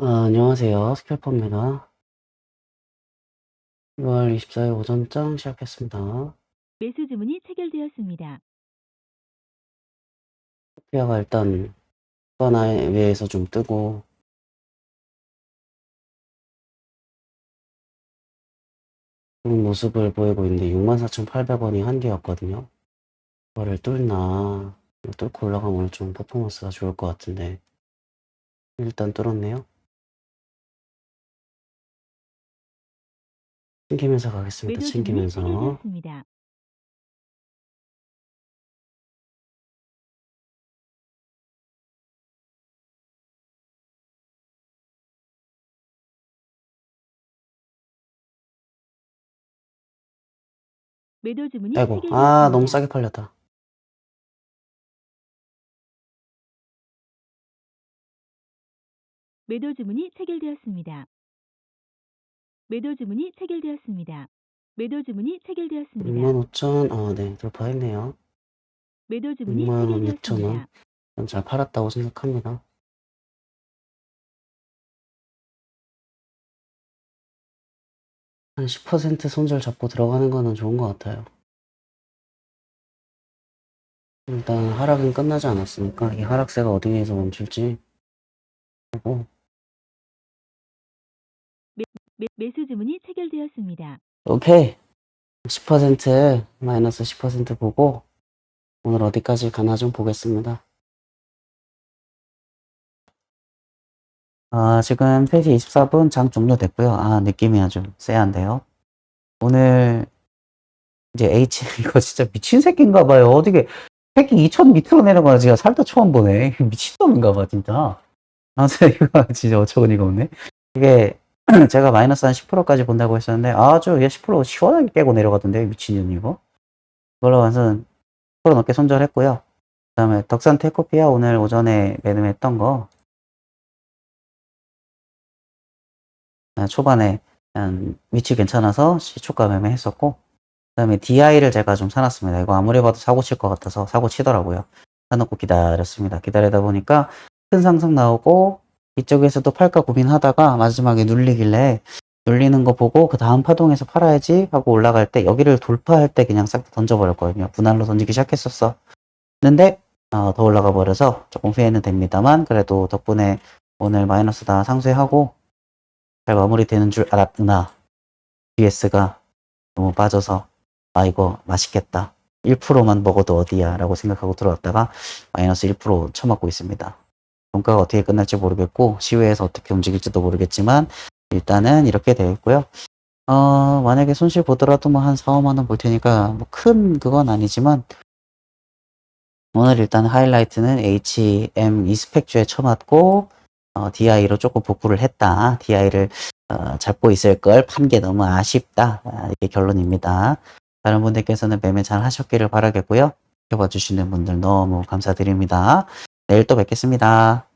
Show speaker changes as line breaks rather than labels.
아, 안녕하세요. 스캘퍼입니다. 6월 24일 오전 장 시작했습니다.
매수 주문이 체결되었습니다.
소피아가 일단 하나 외에서 좀 뜨고 좋은 모습을 보이고 있는데 64,800원이 한계였거든요. 이거를 뚫나 뚫고 올라가면 오늘 좀 퍼포먼스가 좋을 것 같은데 일단 뚫었네요. 챙기면서 가겠습니다.
주문이
챙기면서
체결되었습니다. 매도 주문이
아이고
체결되었습니다.
아 너무 싸게 팔렸다.
매도 주문이 체결되었습니다. 매도 주문이 체결되었습니다. 매도 주문이 체결되었습니다.
65,000, 아, 네, 돌파했네요.
매도 주문이
66,000원.
체결되었습니다.
전잘 팔았다고 생각합니다. 한 10% 손절 잡고 들어가는 거는 좋은 것 같아요. 일단 하락은 끝나지 않았으니까 이 하락세가 어디에서 멈출지 보고
매, 매수 주문이 체결되었습니다.
오케이 10% 마이너스 10% 보고 오늘 어디까지 가나 좀 보겠습니다. 아, 지금 3시 24분 장 종료됐고요. 아, 느낌이 아주 쎄한데요. 오늘 이제 H 이거 진짜 미친 새끼인가 봐요. 어떻게 새끼 2000 밑으로 내려가는 제가 살다 처음 보네. 미친놈인가 봐, 진짜. 아, 이거 진짜 어처구니가 없네. 이게 제가 마이너스 한 10%까지 본다고 했었는데 아주 얘10% 시원하게 깨고 내려가던데 미친년 이거. 그걸로 완전 10% 넘게 손절했고요. 그 다음에 덕산 테코피아 오늘 오전에 매매했던 거 아, 초반에 한 위치 괜찮아서 시초가 매매했었고 그 다음에 DI를 제가 좀 사놨습니다. 이거 아무리 봐도 사고 칠 것 같아서 사고 치더라고요. 사놓고 기다렸습니다. 기다리다 보니까 큰 상승 나오고 이쪽에서도 팔까 고민하다가 마지막에 눌리길래 눌리는 거 보고 그 다음 파동에서 팔아야지 하고 올라갈 때 여기를 돌파할 때 그냥 싹 던져버렸거든요. 분할로 던지기 시작했었어. 근데 어, 더 올라가 버려서 조금 후회는 됩니다만 그래도 덕분에 오늘 마이너스 다 상쇄하고 잘 마무리되는 줄 알았으나 GS가 너무 빠져서 아 이거 맛있겠다 1%만 먹어도 어디야 라고 생각하고 들어왔다가 마이너스 1% 쳐맞고 있습니다 종가가 어떻게 끝날지 모르겠고 시외에서 어떻게 움직일지도 모르겠지만 일단은 이렇게 되어 있고요 어 만약에 손실 보더라도 뭐 한 4, 5만 원 볼 테니까 뭐 큰 그건 아니지만 오늘 일단 하이라이트는 HM 이스펙주에 쳐맞고 어, DI로 조금 복구를 했다. DI를 어, 잡고 있을 걸 판 게 너무 아쉽다. 아, 이게 결론입니다. 다른 분들께서는 매매 잘 하셨기를 바라겠고요. 지켜봐 주시는 분들 너무 감사드립니다. 내일 또 뵙겠습니다.